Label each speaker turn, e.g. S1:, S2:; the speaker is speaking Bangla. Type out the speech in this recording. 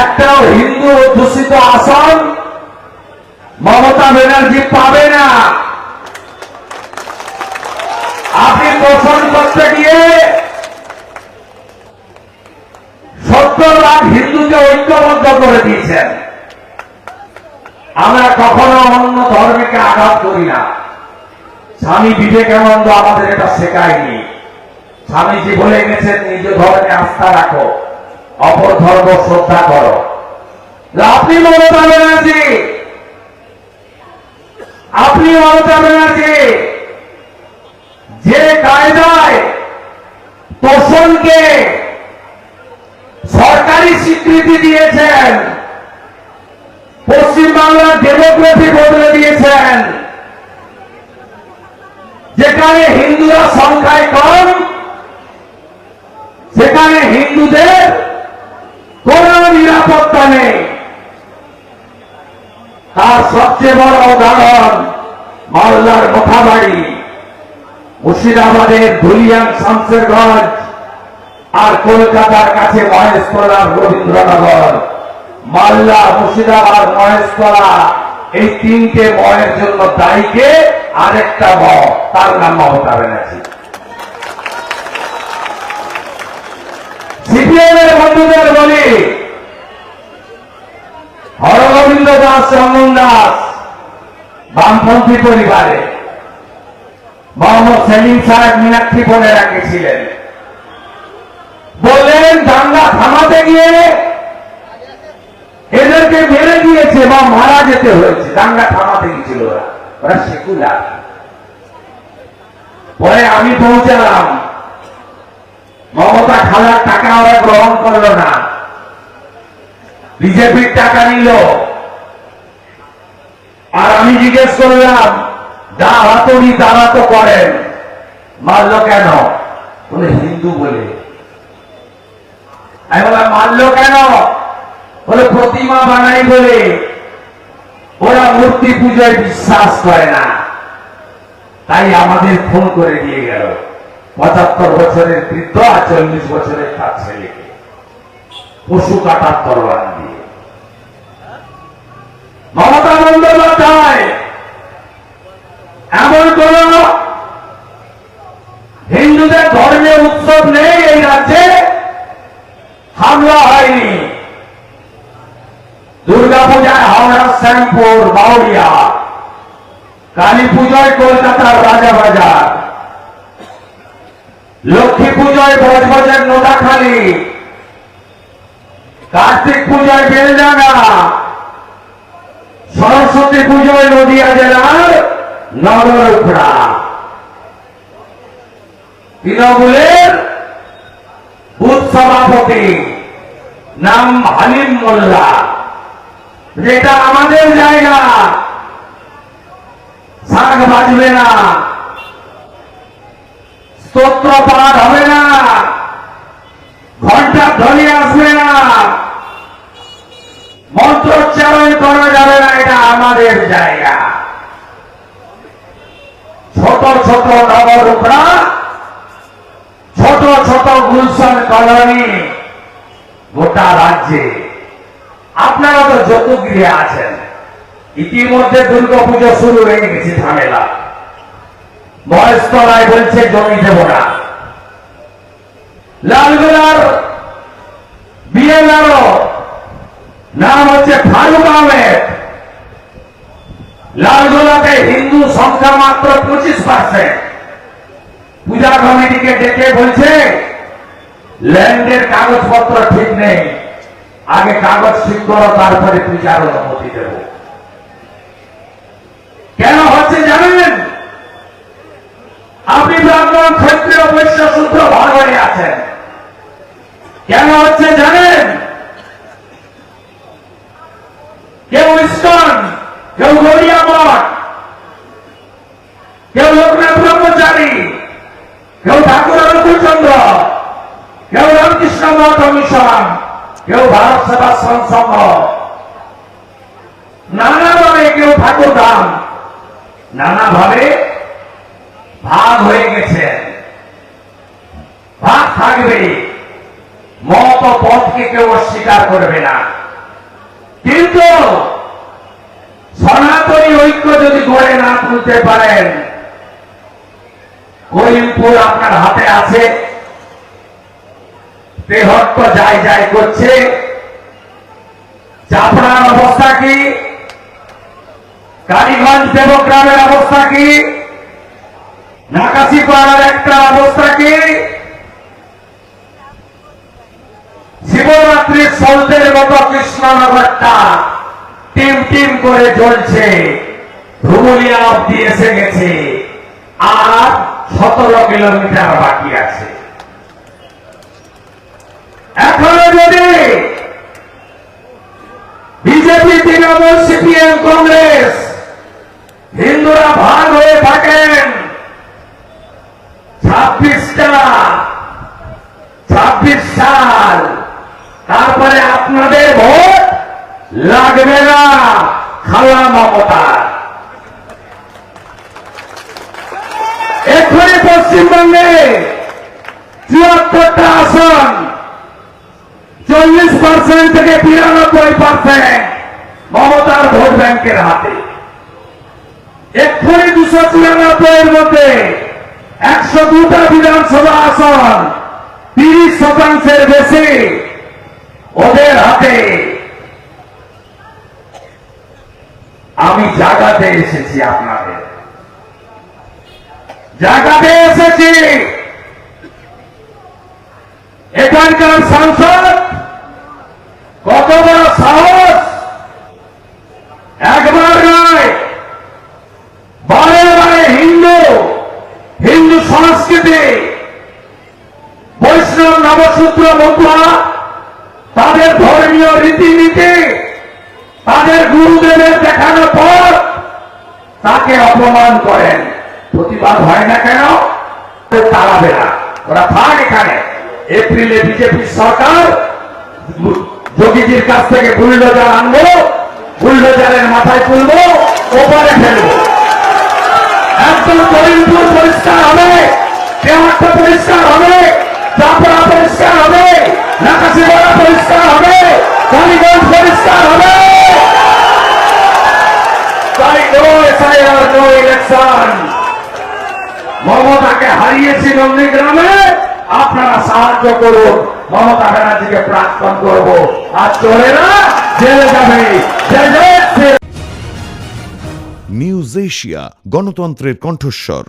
S1: একটাও হিন্দু অধ্যুষিত আসন মমতা ব্যানার্জি পাবে না। আপনি পোষণ করতে গিয়ে সত্তর লাখ হিন্দুকে ঐক্যবদ্ধ করে দিয়েছেন। আমরা কখনো অন্য ধর্মকে আঘাত করি না। স্বামী বিবেকানন্দ আমাদের এটা শেখায়নি। স্বামীজি বলে গেছেন নিজ ধর্মে আস্থা রাখো। অপর ধর্ম শ্রদ্ধা করো। আপনি মমতা ব্যানার্জি। আপনি মমতা ব্যানার্জি। যে কায়দায় তোষণকে সরকারি স্বীকৃতি দিয়েছেন, পশ্চিমবাংলার ডেমোক্রেসি বদলে দিয়েছেন, যেখানে হিন্দুরা সংখ্যায় কম, সেখানে হিন্দুদের কোন নিরাপত্তা নেই তার সবচেয়ে বড় উদাহরণ মালদার মোথাবাড়ি মুর্শিদাবাদের ধুলিয়ান শামসেরগঞ্জ আর কলকাতার কাছে মহেশতলা রবীন্দ্রনগর। মালদা মুর্শিদাবাদ মহেশতলা এই তিনটে ময়ের জন্য দায়ীকে আরেকটা ম, তার নাম মমতা ব্যানার্জি। সিপিএম এর বন্ধুদের বলি হরগোবিন্দ দাস চন্দন দাস, বামপন্থী পরিবারে। মোহাম্মদ সেলিম সাহেব মীনাক্ষী বলে রাখেছিলেন বললেন, দাঙ্গা থামাতে গিয়ে এদেরকে মেরে দিয়েছে বা মারা যেতে হয়েছে। দাঙ্গা থামাতে গিয়েছিল ওরা। ওরা সেকুলার। পরে আমি পৌঁছালাম। মমতা খালার টাকা ওরা গ্রহণ করল না। বিজেপির টাকা নিল। আর আমি জিজ্ঞেস করলাম যা হাতুড়ি তারা তো করেন মারল কেন? বলে হিন্দু বলে। মারল কেন? বলে, প্রতিমা বানাই বলে। ওরা মূর্তি পূজায় বিশ্বাস করে না। তাই আমাদের ফোন করে দিয়ে গেল। পঁচাত্তর বছরের বৃদ্ধ আর চল্লিশ বছরের তার ছেলেকে। পশু কাটার তরোয়ার দিয়ে। মমতা বন্দ্যোপাধ্যায় এমন কোন হিন্দুদের ধর্মীয় উৎসব নেই এই রাজ্যে হামলা হয়নি। দুর্গা পূজায় হাওড়া শ্যামপুর বাউরিয়া কালী পুজোয় কলকাতার রাজাবাজার লক্ষ্মী পুজোয় বজবজের নোদাখালী কার্তিক পুজোয় বেলডাঙ্গা। সরস্বতী পুজোয় নদিয়া জেলার নগরুখড়া তৃণমূলের বুথ সভাপতি নাম হালিম মোল্লা। যেটা আমাদের জায়গা শাক বাজবে না। স্তোত্র পাঠ হবে না। ঘণ্টা ধ্বনি আসবে না মন্ত্রোচ্চারণ করা যাবে না এটা আমাদের জায়গা ছোট ছোট নবরূপরা ছোট ছোট গুলশন কলোনি গোটা রাজ্যে আপনারা তো যতগৃহে আছেন। ইতিমধ্যে দুর্গা পুজো শুরু হয়ে গেছে ঝামেলা। মহেশতলায় বলছে জমি দেব না। লালগোলার বিএলআরও নাম হচ্ছে ফারুক আহমেদ। লালগোলাতে হিন্দু সংখ্যা মাত্র পঁচিশ পার্সেন্ট পূজা কমিটিকে ডেকে বলছে ল্যান্ডের কাগজপত্র ঠিক নেই। আগে কাগজ ঠিক করো, তারপরে পূজার অনুমতি দেব। কেন হচ্ছে জানেন? আপনি ব্রাহ্মণ ক্ষেত্রে অবশ্য সূত্র ভাগ হয়ে আছেন। কেন হচ্ছে জানেন কেউ ইস্কন কেউ গড়িয়া মঠ কেউ লোকনাথ ব্রহ্মচারী কেউ ঠাকুর অনুকূলচন্দ্র কেউ রামকৃষ্ণ মঠ মিশন কেউ ভারত সেবাশ্রম সংঘ নানাভাবে কেউ ঠাকুর ধাম নানাভাবে ভাগ হয়ে গেছেন ভাগ থাকবে। মত পথকে কেউ অস্বীকার করবে না। কিন্তু সনাতনী ঐক্য যদি গড়ে না তুলতে পারেন, করিমপুর আপনার হাতে আছে। তেহট্ট যাই যাই করছে। চাপড়ার অবস্থা কি? কালীগঞ্জ দেবগ্রামের অবস্থা কি? নাকাশি একটা অবস্থা কি? শিবরাত্রির মতো কৃষ্ণনগরটা টিম টিম করে জ্বলছে। রুমুলিয়া অব্দি এসে গেছে। আর সতেরো কিলোমিটার বাকি আছে এখনও যদি বিজেপি তৃণমূল সিপিএম কংগ্রেস। হিন্দুরা ভাগ হয়ে থাকেন। ছাব্বিশটা, ছাব্বিশ সাল। তারপরে আপনাদের ভোট লাগবে না, খালা মমতা। এক্ষুনি পশ্চিমবঙ্গে চুয়াত্তরটা আসন, চল্লিশ পার্সেন্ট থেকে বিরানব্বই পার্সেন্ট মমতার ভোট ব্যাংকের হাতে। এক্ষুনি দুশো চুরানব্বই এর মধ্যে একশো দুটা বিধানসভা আসন তিরিশ শতাংশের বেশি ওদের হাতে। আমি জাগাতে এসেছি আপনাদের। জাগাতে এসেছি। এখানকার সাংসদ কত রীতিনীতি তাদের গুরুদেবের দেখানো পর তাকে অপমান করেন। প্রতিবাদ হয় না কেন? তাড়াবে না। ওরা থাক এখানে। এপ্রিলে বিজেপি সরকার যোগীজির কাছ থেকে বুলডোজার আনব, বুলডোজারের মাথায় তুলবো, ওপারে ফেলব। একদম করিমপুর পরিষ্কার হবে পরিষ্কার হবে চাপড়া পরিষ্কার হবে নাকাশিপাড়া পরিষ্কার হবে কালীগঞ্জ হবে তাই নো এসআইআর নো ইলেকশন মমতাকে হারিয়েছি নন্দীগ্রামে আপনারা সাহায্য করুন। মমতা ব্যানার্জিকে প্রাক্তন করব। আর চলে না জেলে যাবে।
S2: নিউজ এশিয়া, গণতন্ত্রের কণ্ঠস্বর।